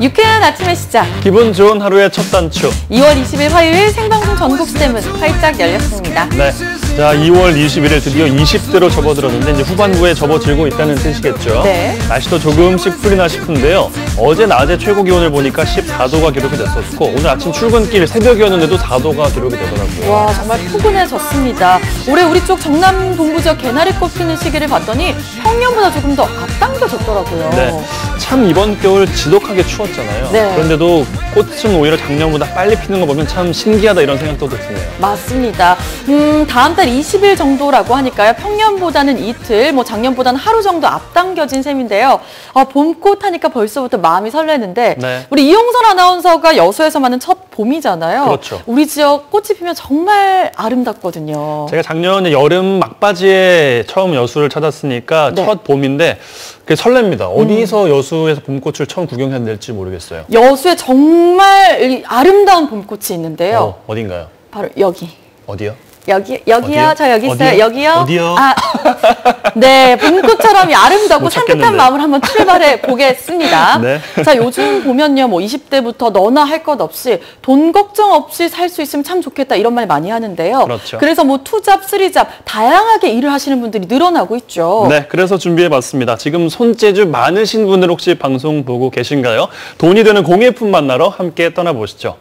유쾌한 아침의 시작. 기분 좋은 하루의 첫 단추. 2월 20일 화요일 생방송 전국 시대문 활짝 열렸습니다. 네. 자, 2월 21일 드디어 20대로 접어들었는데 이제 후반부에 접어들고 있다는 뜻이겠죠. 네. 날씨도 조금씩 풀리나 싶은데요. 어제 낮에 최고 기온을 보니까 14도가 기록이 됐었고 오늘 아침 출근길 새벽이었는데도 4도가 기록이 되더라고요. 와 정말 포근해졌습니다. 올해 우리 쪽 정남 동부 지역 개나리꽃 피는 시기를 봤더니 평년보다 조금 더 앞당겨졌더라고요. 네. 참 이번 겨울 지독하게 추웠잖아요. 네. 그런데도 꽃은 오히려 작년보다 빨리 피는 거 보면 참 신기하다 이런 생각도 드네요. 맞습니다. 음, 다음 달 20일 정도라고 하니까요. 평년보다는 이틀, 뭐 작년보다는 하루 정도 앞당겨진 셈인데요. 아, 봄꽃 하니까 벌써부터 마음이 설레는데 네. 우리 이용선 아나운서가 여수에서 맞는 첫 봄이잖아요. 그렇죠. 우리 지역 꽃이 피면 정말 아름답거든요. 제가 작년 여름 막바지에 처음 여수를 찾았으니까 네. 음. 첫 봄인데 그게 설렙니다. 어디서 여수에서 봄꽃을 처음 구경해야 될지 모르겠어요. 여수에 정말 이 아름다운 봄꽃이 있는데요. 어, 어딘가요? 바로 여기. 어디요? 여기 여기요. 어디요? 저 여기 있어요. 어디요? 여기요. 어디요? 아, 네, 봄꽃처럼 이 아름답고 못 산뜻한. 마음을 한번 출발해 보겠습니다. 네. 자, 요즘 보면요, 뭐 20대부터 너나 할 것 없이 돈 걱정 없이 살 수 있으면 참 좋겠다 이런 말 많이 하는데요. 그렇죠. 래서 뭐 투잡, 쓰리잡 다양하게 일을 하시는 분들이 늘어나고 있죠. 네, 그래서 준비해봤습니다. 지금 손재주 많으신 분들 혹시 방송 보고 계신가요? 돈이 되는 공예품 만나러 함께 떠나보시죠.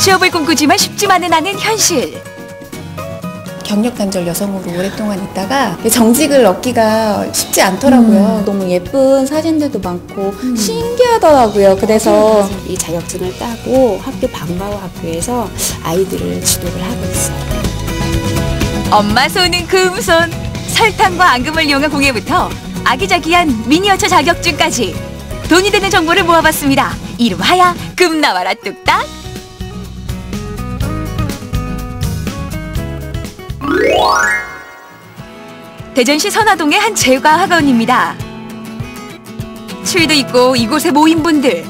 취업을 꿈꾸지만 쉽지만은 않은 현실. 경력 단절 여성으로 오랫동안 있다가 정직을 얻기가 쉽지 않더라고요. 너무 예쁜 사진들도 많고 신기하더라고요. 그래서 이 자격증을 따고 학교 방과후 학교에서 아이들을 지도를 하고 있어요. 엄마 손은 금손. 설탕과 앙금을 이용한 공예부터 아기자기한 미니어처 자격증까지 돈이 되는 정보를 모아봤습니다. 이름하야 금 나와라 뚝딱. 대전시 선화동의 한 제과학원입니다. 추위도 있고 이곳에 모인 분들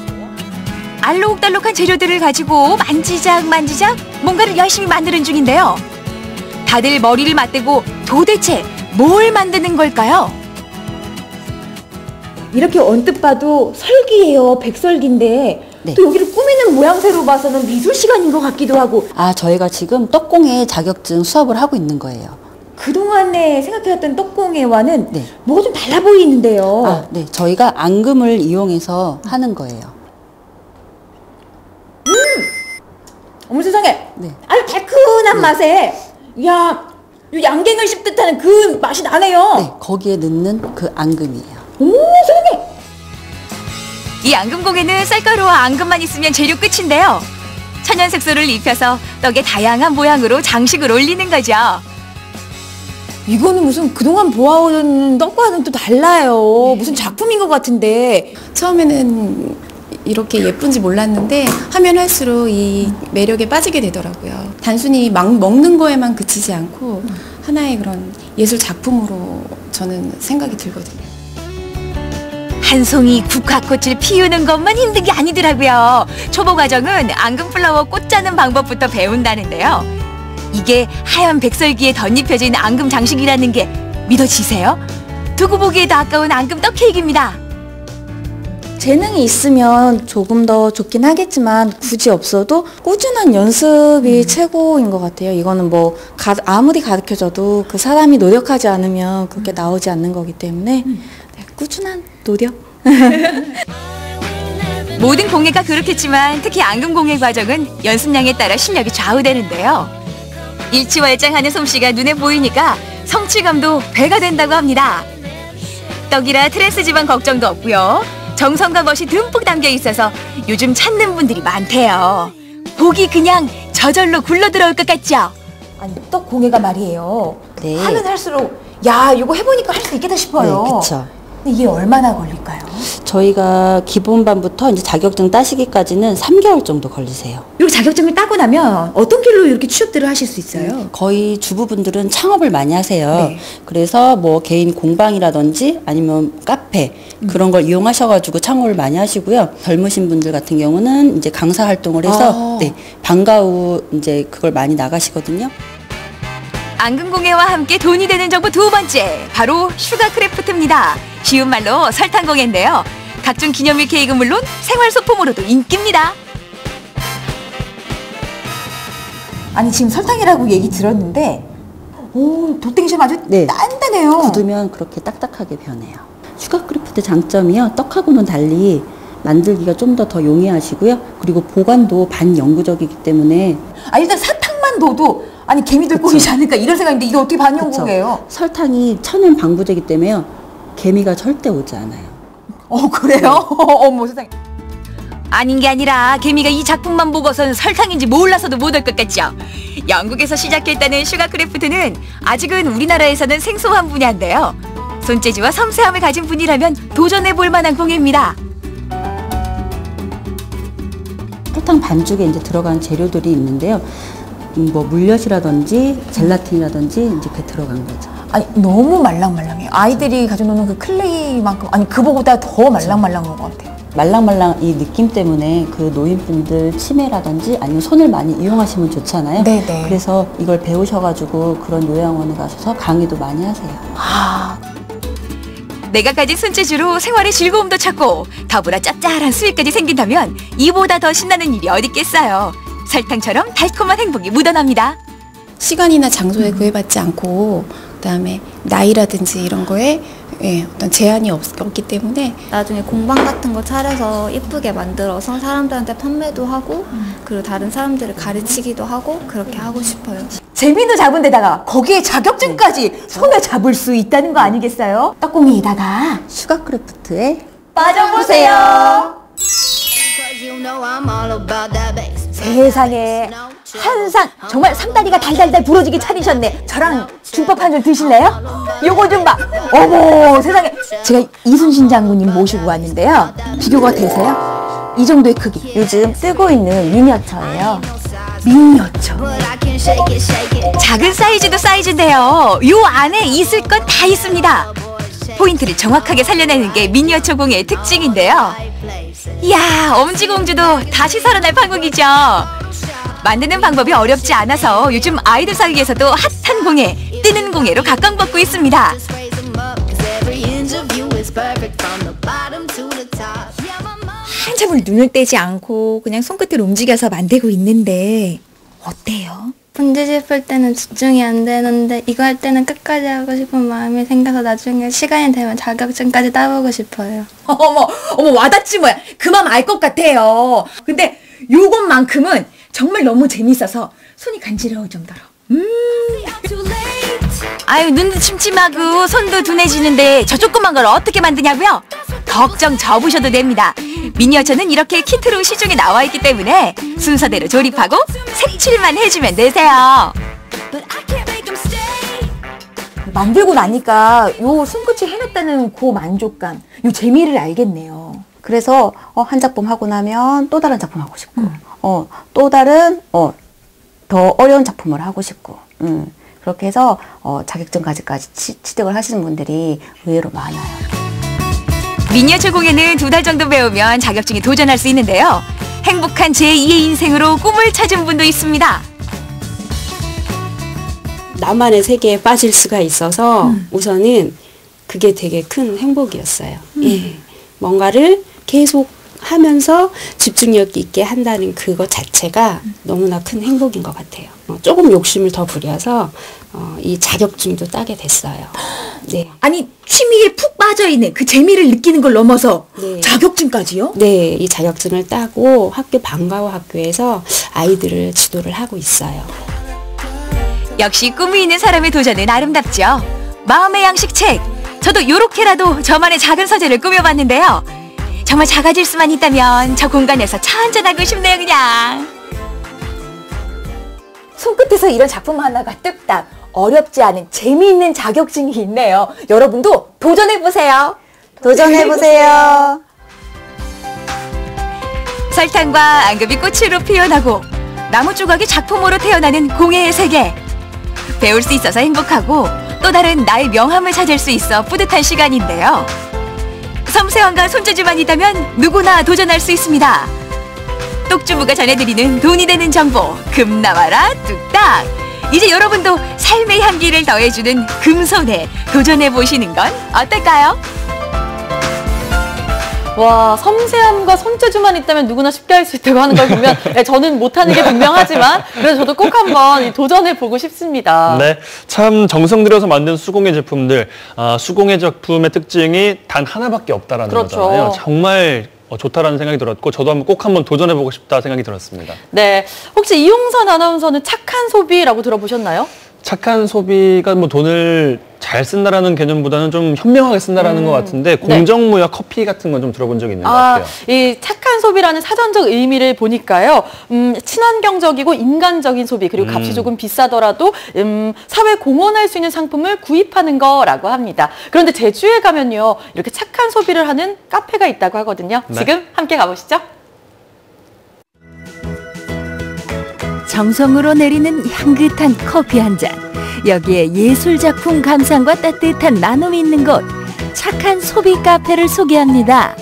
알록달록한 재료들을 가지고 만지작 만지작 뭔가를 열심히 만드는 중인데요. 다들 머리를 맞대고 도대체 뭘 만드는 걸까요? 이렇게 언뜻 봐도 설기예요. 백설기인데 네. 또 여기를 꾸미는 모양새로 봐서는 미술 시간인 것 같기도 하고 아 저희가 지금 떡공예 자격증 수업을 하고 있는 거예요. 그동안에 생각해왔던 떡공예와는 네. 뭐가 좀 달라 보이는데요. 아, 네. 저희가 앙금을 이용해서 하는 거예요. 어머 세상에 네. 아주 달큰한 맛에 야이 양갱을 씹듯 하는 그 맛이 나네요. 네. 거기에 넣는 그 앙금이에요. 어머 세상에 이 앙금공예는 쌀가루와 앙금만 있으면 재료 끝인데요. 천연 색소를 입혀서 떡에 다양한 모양으로 장식을 올리는 거죠. 이거는 무슨 그동안 보아온 떡과는 또 달라요. 무슨 작품인 것 같은데 처음에는 이렇게 예쁜지 몰랐는데 하면 할수록 이 매력에 빠지게 되더라고요. 단순히 막 먹는 거에만 그치지 않고 하나의 그런 예술 작품으로 저는 생각이 들거든요. 한 송이 국화꽃을 피우는 것만 힘든 게 아니더라고요. 초보 과정은 앙금플라워 꽃 짜는 방법부터 배운다는데요. 이게 하얀 백설기에 덧입혀진 앙금 장식이라는 게 믿어지세요? 두고 보기에도 아까운 앙금 떡 케이크입니다. 재능이 있으면 조금 더 좋긴 하겠지만 굳이 없어도 꾸준한 연습이 최고인 것 같아요. 이거는 뭐 가- 아무리 가르쳐줘도 그 사람이 노력하지 않으면 그게 나오지 않는 거기 때문에 네, 꾸준한 노력. 모든 공예가 그렇겠지만 특히 앙금 공예 과정은 연습량에 따라 실력이 좌우되는데요. 일치월장하는 솜씨가 눈에 보이니까 성취감도 배가 된다고 합니다. 떡이라 트랜스 지방 걱정도 없고요. 정성과 멋이 듬뿍 담겨 있어서 요즘 찾는 분들이 많대요. 보기 그냥 저절로 굴러 들어올 것 같죠? 아니 떡 공예가 말이에요. 네. 하면 할수록 야 이거 해보니까 할 수 있겠다 싶어요. 네, 그쵸. 근데 이게 얼마나 걸릴까요? 저희가 기본반부터 이제 자격증 따시기까지는 3개월 정도 걸리세요. 이렇게 자격증을 따고 나면 어떤 길로 이렇게 취업들을 하실 수 있어요? 거의 주부분들은 창업을 많이 하세요. 네. 그래서 뭐 개인 공방이라든지 아니면 카페 그런 걸 이용하셔가지고 창업을 많이 하시고요. 젊으신 분들 같은 경우는 이제 강사 활동을 해서 아. 네 방과 후 이제 그걸 많이 나가시거든요. 앙금공예와 함께 돈이 되는 정보 두 번째 바로 슈가크래프트입니다. 쉬운 말로 설탕공예인데요. 각종 기념일 케이크는 물론 생활 소품으로도 인기입니다. 아니 지금 설탕이라고 얘기 들었는데 오 도땡이처럼 아주 네. 단단해요. 굳으면 그렇게 딱딱하게 변해요. 슈가크래프트 장점이요. 떡하고는 달리 만들기가 좀 더 더 용이하시고요. 그리고 보관도 반영구적이기 때문에 아 일단 사탕만 넣어도 아니 개미들. 꼬이지 않을까 이런 생각인데 이게 어떻게. 반영구예요? 설탕이 천연 방부제이기 때문에요. 개미가 절대 오지 않아요. 어 그래요? 어머 세상에. 아닌 게 아니라 개미가 이 작품만 보고선 설탕인지 몰라서도 못올것 같죠. 영국에서 시작했다는 슈가크래프트는 아직은 우리나라에서는 생소한 분야인데요. 손재주와 섬세함을 가진 분이라면 도전해 볼 만한 공예입니다. 설탕 반죽에 이제 들어간 재료들이 있는데요. 음, 뭐 물엿이라든지 젤라틴이라든지 이제 그 들어간 거죠. 아니 너무 말랑말랑해요. 아이들이 가지고 노는 그 클레이만큼 아니 그거보다 더 말랑말랑한 것 같아요. 말랑말랑 이 느낌 때문에 그 노인분들 치매라든지 아니면 손을 많이 이용하시면 좋잖아요. 네네. 그래서 이걸 배우셔가지고 그런 요양원에 가셔서 강의도 많이 하세요. 아 내가 가진 손재주로 생활의 즐거움도 찾고 더불어 짭짤한 수익까지 생긴다면 이보다 더 신나는 일이 어디 있겠어요. 설탕처럼 달콤한 행복이 묻어납니다. 시간이나 장소에 구애받지 않고 그다음에 나이라든지 이런 거에 예, 어떤 제한이 없, 없기 때문에 나중에 공방 같은 거 차려서 예쁘게 만들어서 사람들한테 판매도 하고 그리고 다른 사람들을 가르치기도 하고 그렇게 하고 싶어요. 재미도 잡은 데다가 거기에 자격증까지 손에 잡을 수 있다는 거 아니겠어요? 떡공이에다가 슈가크래프트에 빠져보세요. 세상에 한상 정말 상다리가 달달달 부러지게 차리셨네. 저랑 김밥 한 줄 드실래요? 요거 좀 봐. 어머 세상에 제가 이순신 장군님 모시고 왔는데요. 비교가 되세요? 이 정도의 크기. 요즘 뜨고 있는 미니어처예요. 미니어처. 작은 사이즈도 사이즈인데요. 요 안에 있을 건 다 있습니다. 포인트를 정확하게 살려내는 게 미니어처 공예의 특징인데요. 이야, 엄지공주도 다시 살아날 판국이죠. 만드는 방법이 어렵지 않아서 요즘 아이들 사이에서도 핫한 공예, 뜨는 공예로 각광받고 있습니다. 한참을 눈을 떼지 않고 그냥 손끝을 움직여서 만들고 있는데 어때요? 문제 짚을 때는 집중이 안 되는데 이거 할 때는 끝까지 하고 싶은 마음이 생겨서 나중에 시간이 되면 자격증까지 따보고 싶어요. 어머, 어머, 와닿지 뭐야. 그 마음 알 것 같아요. 근데 요것만큼은 정말 너무 재밌어서 손이 간지러울 정도로. 아유, 눈도 침침하고 손도 둔해지는데 저 조그만 걸 어떻게 만드냐고요? 걱정 접으셔도 됩니다. 미니어처는 이렇게 키트로 시중에 나와 있기 때문에 순서대로 조립하고 색칠만 해주면 되세요. 만들고 나니까 요 손끝이 해냈다는 그 만족감, 요 재미를 알겠네요. 그래서 어, 한 작품 하고 나면 또 다른 작품 하고 싶고 어, 또 다른 어, 더 어려운 작품을 하고 싶고 음, 그렇게 해서 어, 자격증까지까지 치, 취득을 하시는 분들이 의외로 많아요. 미니어처 공예는 두 달 정도 배우면 자격증에 도전할 수 있는데요. 행복한 제2의 인생으로 꿈을 찾은 분도 있습니다. 나만의 세계에 빠질 수가 있어서 우선은 그게 되게 큰 행복이었어요. 예. 뭔가를 계속 하면서 집중력 있게 한다는 그것 자체가 너무나 큰 행복인 것 같아요. 어, 조금 욕심을 더 부려서 어, 이 자격증도 따게 됐어요. 네. 아니, 취미에 푹 빠져 있는 그 재미를 느끼는 걸 넘어서 네. 자격증까지요? 네, 이 자격증을 따고 학교 방과후 학교에서 아이들을 지도를 하고 있어요. 역시 꿈이 있는 사람의 도전은 아름답죠. 마음의 양식 책. 저도 요렇게라도 저만의 작은 서재를 꾸며봤는데요. 정말 작아질 수만 있다면 저 공간에서 차 한잔하고 싶네요, 그냥. 손끝에서 이런 작품 하나가 뚝딱 어렵지 않은 재미있는 자격증이 있네요. 여러분도 도전해보세요. 도전해보세요. 설탕과 앙금이 꽃으로 피어나고 나무 조각이 작품으로 태어나는 공예의 세계. 배울 수 있어서 행복하고 또 다른 나의 명함을 찾을 수 있어 뿌듯한 시간인데요. 섬세함과 손재주만 있다면 누구나 도전할 수 있습니다. 똑주부가 전해드리는 돈이 되는 정보 금 나와라 뚝딱 이제 여러분도 삶의 향기를 더해주는 금손에 도전해 보시는 건 어떨까요? 와, 섬세함과 손재주만 있다면 누구나 쉽게 할 수 있다고 하는 걸 보면 네, 저는 못하는 게 분명하지만 그래도 저도 꼭 한번 도전해 보고 싶습니다. 네, 참 정성 들여서 만든 수공예 제품들, 아, 수공예 제품의 특징이 단 하나밖에 없다라는 그렇죠. 거잖아요. 정말 어, 좋다라는 생각이 들었고 저도 한번 꼭 한번 도전해 보고 싶다 생각이 들었습니다. 네, 혹시 이용선 아나운서는 착한 소비라고 들어보셨나요? 착한 소비가 뭐 돈을 잘 쓴다라는 개념보다는 좀 현명하게 쓴다라는 것 같은데 네. 공정무역 커피 같은 건 좀 들어본 적이 있는 것 아, 같아요. 이 착한 소비라는 사전적 의미를 보니까요. 음, 친환경적이고 인간적인 소비 그리고 값이 음. 조금 비싸더라도 음, 사회 공헌할 수 있는 상품을 구입하는 거라고 합니다. 그런데 제주에 가면요. 이렇게 착한 소비를 하는 카페가 있다고 하거든요. 네. 지금 함께 가보시죠. 정성으로 내리는 향긋한 커피 한 잔. 여기에 예술 작품 감상과 따뜻한 나눔이 있는 곳. 착한 소비 카페를 소개합니다.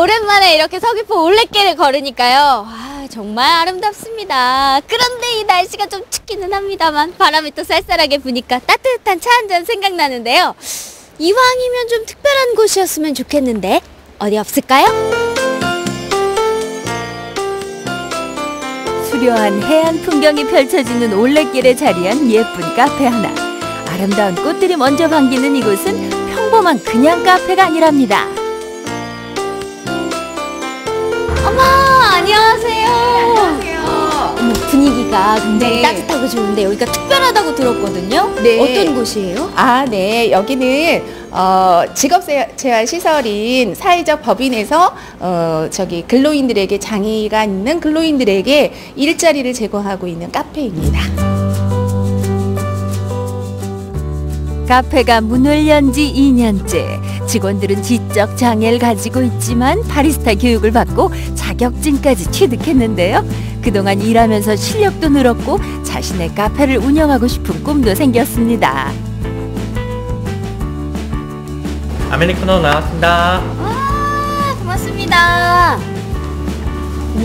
오랜만에 이렇게 서귀포 올레길을 걸으니까요. 아, 정말 아름답습니다. 그런데 이 날씨가 좀 춥기는 합니다만 바람이 또 쌀쌀하게 부니까 따뜻한 차 한 잔 생각나는데요. 이왕이면 좀 특별한 곳이었으면 좋겠는데 어디 없을까요? 수려한 해안 풍경이 펼쳐지는 올레길에 자리한 예쁜 카페 하나. 아름다운 꽃들이 먼저 반기는 이곳은 평범한 그냥 카페가 아니랍니다. 어머, 안녕하세요. 어머, 분위기가 굉장히 네. 따뜻하고 좋은데 여기가 특별하다고 들었거든요. 네. 어떤 곳이에요? 아, 네. 여기는 어, 직업 재활 시설인 사회적 법인에서 어, 저기 근로인들에게 장애가 있는 근로인들에게 일자리를 제공하고 있는 카페입니다. 카페가 문을 연 지 2년째. 직원들은 지적 장애를 가지고 있지만 바리스타 교육을 받고 자격증까지 취득했는데요. 그동안 일하면서 실력도 늘었고 자신의 카페를 운영하고 싶은 꿈도 생겼습니다. 아메리카노 나왔습니다. 아, 고맙습니다.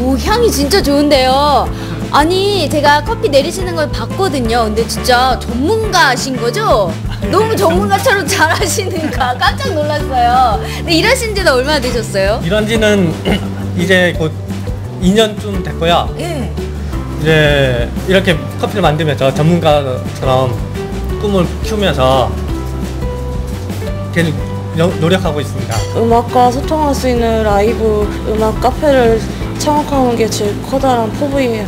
오, 향이 진짜 좋은데요. 아니, 제가 커피 내리시는 걸 봤거든요. 근데 진짜 전문가신 거죠? 너무 전문가처럼 잘하시는가 깜짝 놀랐어요. 근데 일하신 지는 얼마나 되셨어요? 이런 지는 이제 곧 2년쯤 됐고요. 예. 이제 이렇게 커피를 만들면서 전문가처럼 꿈을 키우면서 계속 여- 노력하고 있습니다. 음악과 소통할 수 있는 라이브 음악 카페를 창업하는 게 제일 커다란 포부예요.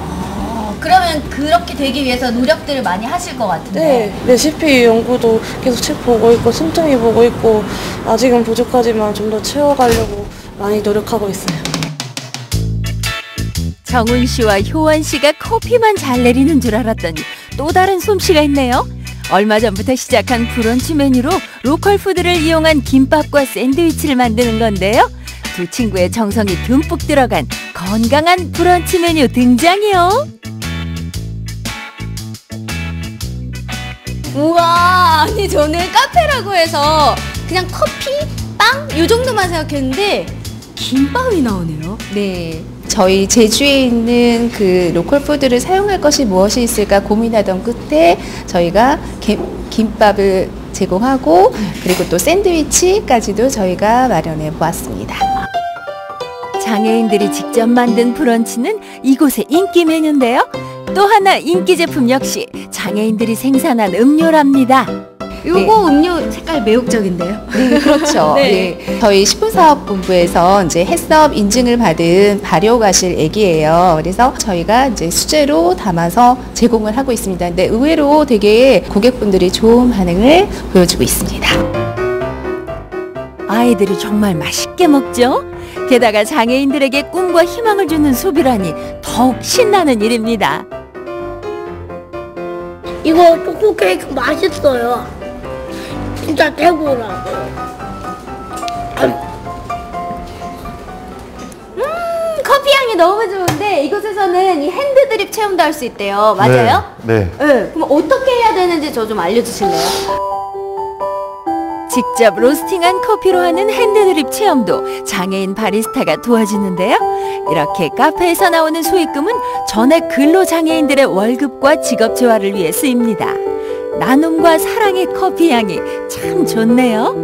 어, 그러면 그렇게 되기 위해서 노력들을 많이 하실 것 같은데. 네, 레시피 연구도 계속 책 보고 있고 틈틈이 보고 있고 아직은 부족하지만 좀 더 채워가려고 많이 노력하고 있어요. 정훈 씨와 효원 씨가 커피만 잘 내리는 줄 알았더니 또 다른 솜씨가 있네요. 얼마 전부터 시작한 브런치 메뉴로 로컬 푸드를 이용한 김밥과 샌드위치를 만드는 건데요. 두 친구의 정성이 듬뿍 들어간 건강한 브런치 메뉴 등장이요. 우와, 아니 저는 카페라고 해서 그냥 커피, 빵? 요 정도만 생각했는데 김밥이 나오네요. 네. 저희 제주에 있는 그 로컬 푸드를 사용할 것이 무엇이 있을까 고민하던 끝에 저희가 게- 김밥을 제공하고 그리고 또 샌드위치까지도 저희가 마련해 보았습니다. 장애인들이 직접 만든 브런치는 이곳의 인기 메뉴인데요. 또 하나 인기 제품 역시 장애인들이 생산한 음료랍니다. 요거 음료 색깔 매혹적인데요. 네, 그렇죠. 네. 네. 저희 식품사업본부에서 이제 햇섭 인증을 받은 발효과실 액이에요. 그래서 저희가 이제 수제로 담아서 제공을 하고 있습니다. 근데 의외로 되게 고객분들이 좋은 반응을 보여주고 있습니다. 아이들이 정말 맛있게 먹죠. 게다가 장애인들에게 꿈과 희망을 주는 소비라니 더욱 신나는 일입니다. 이거 초코 케이크 맛있어요. 진짜 최고라고. 음, 커피 향이 너무 좋은데 이곳에서는 이 핸드 드립 체험도 할 수 있대요. 맞아요? 네. 네. 그럼 어떻게 해야 되는지 저 좀 알려주실래요? 직접 로스팅한 커피로 하는 핸드드립 체험도 장애인 바리스타가 도와주는데요. 이렇게 카페에서 나오는 수익금은 전액 근로장애인들의 월급과 직업 재활을 위해 쓰입니다. 나눔과 사랑의 커피 향이 참 좋네요.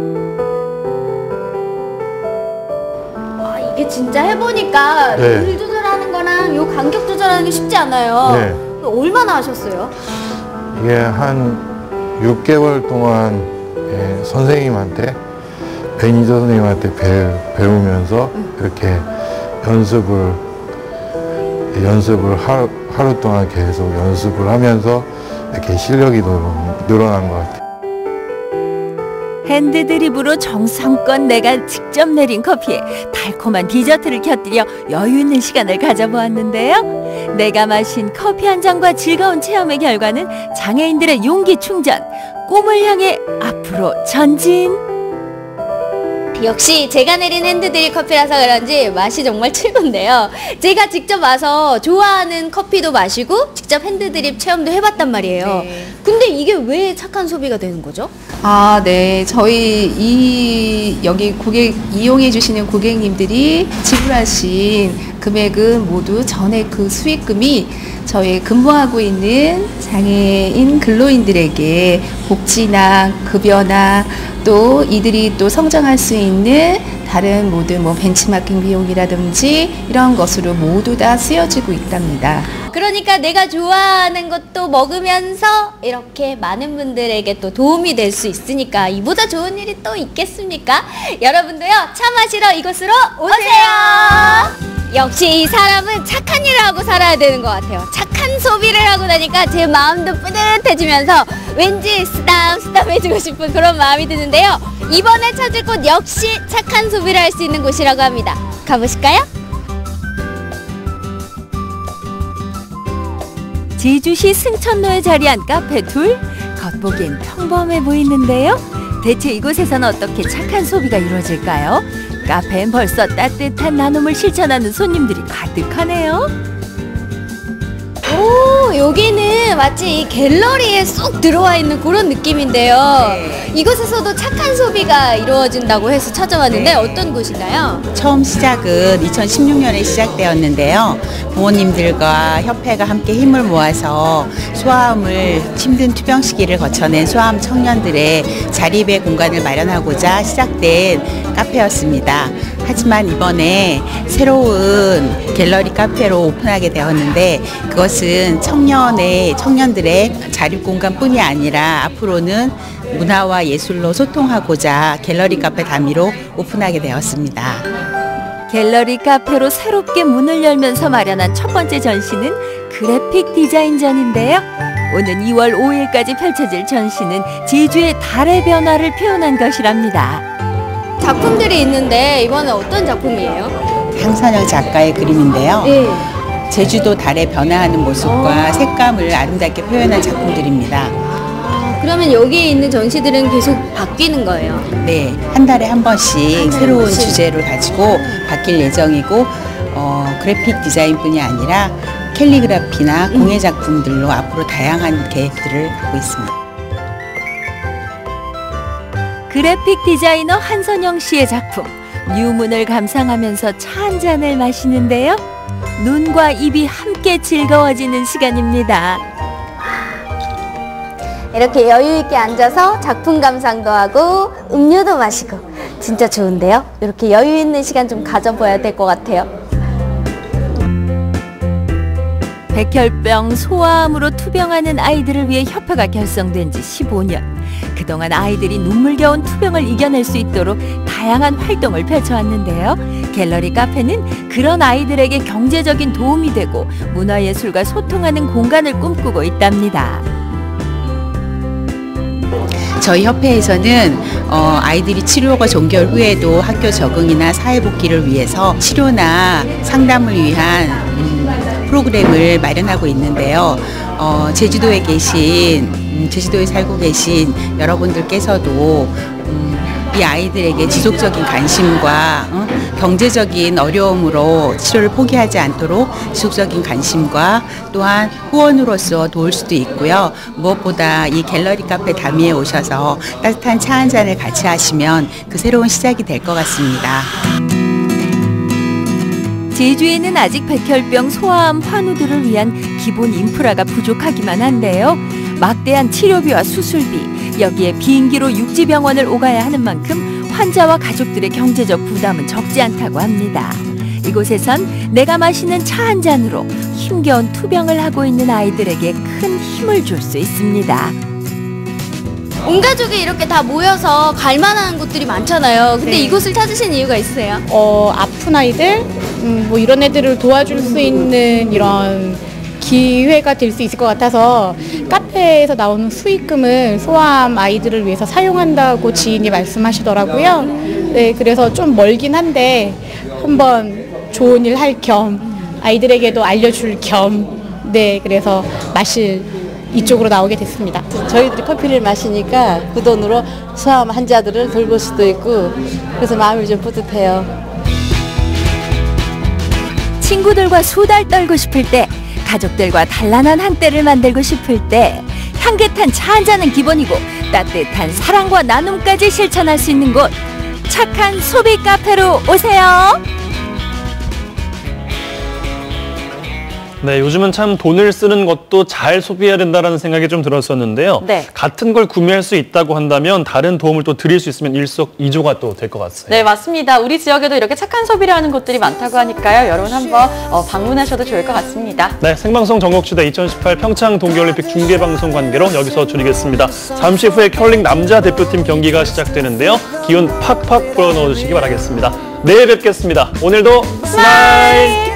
아, 이게 진짜 해보니까 네. 물 조절하는 거랑 요 간격 조절하는 게 쉽지 않아요. 네. 얼마나 하셨어요? 이게 한 6개월 동안 예, 선생님한테 매니저 선생님한테 배, 배우면서 이렇게 연습을 연습을 하루, 하루 동안 계속 연습을 하면서 이렇게 실력이 늘어, 늘어난 것 같아요. 핸드 드립으로 정성껏 내가 직접 내린 커피에 달콤한 디저트를 곁들여 여유 있는 시간을 가져보았는데요. 내가 마신 커피 한 잔과 즐거운 체험의 결과는 장애인들의 용기 충전, 꿈을 향해 앞으로 전진. 역시 제가 내린 핸드드립 커피라서 그런지 맛이 정말 최고인데요. 제가 직접 와서 좋아하는 커피도 마시고 직접 핸드드립 체험도 해봤단 말이에요. 근데 이게 왜 착한 소비가 되는 거죠? 아, 네. 저희 이 여기 고객 이용해 주시는 고객님들이 지불하신 금액은 모두 전액 그 수익금이 저희 근무하고 있는 장애인 근로인들에게 복지나 급여나 또 이들이 또 성장할 수 있는 다른 모든 뭐 벤치마킹 비용이라든지 이런 것으로 모두 다 쓰여지고 있답니다. 그러니까 내가 좋아하는 것도 먹으면서 이렇게 많은 분들에게 또 도움이 될 수 있으니까 이보다 좋은 일이 또 있겠습니까? 여러분도요 차 마시러 이곳으로 오세요. 역시 이 사람은 착한 일을 하고 살아야 되는 것 같아요. 착한 소비를 하고 나니까 제 마음도 뿌듯해지면서 왠지 쓰담쓰담해지고 싶은 그런 마음이 드는데요. 이번에 찾을 곳 역시 착한 소비를 할 수 있는 곳이라고 합니다. 가보실까요? 제주시 승천로에 자리한 카페 둘 겉보기엔 평범해 보이는데요. 대체 이곳에선 어떻게 착한 소비가 이루어질까요? 카페엔 벌써 따뜻한 나눔을 실천하는 손님들이 가득하네요. 오, 여기는 마치 이 갤러리에 쏙 들어와 있는 그런 느낌인데요. 이곳에서도 착한 소비가 이루어진다고 해서 찾아왔는데 어떤 곳인가요? 처음 시작은 2016년에 시작되었는데요. 부모님들과 협회가 함께 힘을 모아서 소아암을 힘든 투병 시기를 거쳐낸 소아암 청년들의 자립의 공간을 마련하고자 시작된 카페였습니다. 하지만 이번에 새로운 갤러리 카페로 오픈하게 되었는데 그것은 청년의 청년들의 자립 공간뿐이 아니라 앞으로는 문화와 예술로 소통하고자 갤러리 카페 단위로 오픈하게 되었습니다. 갤러리 카페로 새롭게 문을 열면서 마련한 첫 번째 전시는 그래픽 디자인전인데요. 오는 2월 5일까지 펼쳐질 전시는 제주의 달의 변화를 표현한 것이랍니다. 작품들이 있는데 이번엔 어떤 작품이에요? 황선영 작가의 그림인데요. 제주도 달의 변화하는 모습과 색감을 아름답게 표현한 작품들입니다. 그러면 여기에 있는 전시들은 계속 바뀌는 거예요? 네, 한 달에 한 번씩 새로운 한 번씩. 주제를 가지고 바뀔 예정이고 어, 그래픽 디자인뿐이 아니라 캘리그라피나 음. 공예 작품들로 앞으로 다양한 계획들을 하고 있습니다. 그래픽 디자이너 한선영 씨의 작품 뉴문을 감상하면서 차 한 잔을 마시는데요. 눈과 입이 함께 즐거워지는 시간입니다. 이렇게 여유 있게 앉아서 작품 감상도 하고 음료도 마시고 진짜 좋은데요? 이렇게 여유 있는 시간 좀 가져봐야 될 것 같아요. 백혈병, 소아암으로 투병하는 아이들을 위해 협회가 결성된 지 15년. 그동안 아이들이 눈물겨운 투병을 이겨낼 수 있도록 다양한 활동을 펼쳐왔는데요. 갤러리 카페는 그런 아이들에게 경제적인 도움이 되고 문화예술과 소통하는 공간을 꿈꾸고 있답니다. 저희 협회에서는 어, 아이들이 치료가 종결 후에도 학교 적응이나 사회 복귀를 위해서 치료나 상담을 위한 음, 프로그램을 마련하고 있는데요. 어, 제주도에 계신 음, 제주도에 살고 계신 여러분들께서도 음, 이 아이들에게 지속적인 관심과 어, 경제적인 어려움으로 치료를 포기하지 않도록 지속적인 관심과 또한 후원으로서 도울 수도 있고요. 무엇보다 이 갤러리 카페 다미에 오셔서 따뜻한 차 한 잔을 같이 하시면 그 새로운 시작이 될 것 같습니다. 제주에는 아직 백혈병, 소아암 환우들을 위한 기본 인프라가 부족하기만 한데요. 막대한 치료비와 수술비, 여기에 비행기로 육지병원을 오가야 하는 만큼 환자와 가족들의 경제적 부담은 적지 않다고 합니다. 이곳에선 내가 마시는 차 한 잔으로 힘겨운 투병을 하고 있는 아이들에게 큰 힘을 줄 수 있습니다. 온 가족이 이렇게 다 모여서 갈 만한 곳들이 많잖아요. 근데 네. 이곳을 찾으신 이유가 있으세요? 어, 아픈 아이들, 음, 뭐 이런 애들을 도와줄 수 있는 이런 기회가 될 수 있을 것 같아서 카페에서 나오는 수익금을 소아암 아이들을 위해서 사용한다고 지인이 말씀하시더라고요. 네, 그래서 좀 멀긴 한데 한번 좋은 일 할 겸 아이들에게도 알려줄 겸 네, 그래서 마실 이쪽으로 나오게 됐습니다. 저희들이 커피를 마시니까 그 돈으로 소아암 환자들을 돌볼 수도 있고 그래서 마음이 좀 뿌듯해요. 친구들과 수달 떨고 싶을 때, 가족들과 단란한 한때를 만들고 싶을 때, 향긋한 차 한 잔은 기본이고 따뜻한 사랑과 나눔까지 실천할 수 있는 곳. 착한 소비 카페로 오세요. 네, 요즘은 참 돈을 쓰는 것도 잘 소비해야 된다는 생각이 좀 들었었는데요. 네. 같은 걸 구매할 수 있다고 한다면 다른 도움을 또 드릴 수 있으면 일석이조가 또 될 것 같아요. 네, 맞습니다. 우리 지역에도 이렇게 착한 소비를 하는 곳들이 많다고 하니까요. 여러분 한번 어, 방문하셔도 좋을 것 같습니다. 네, 생방송 전국시대 2018 평창 동계올림픽 중계방송 관계로 여기서 줄이겠습니다. 잠시 후에 컬링 남자 대표팀 경기가 시작되는데요. 기운 팍팍 불어넣어주시기 바라겠습니다. 내일 뵙겠습니다. 오늘도 스마일!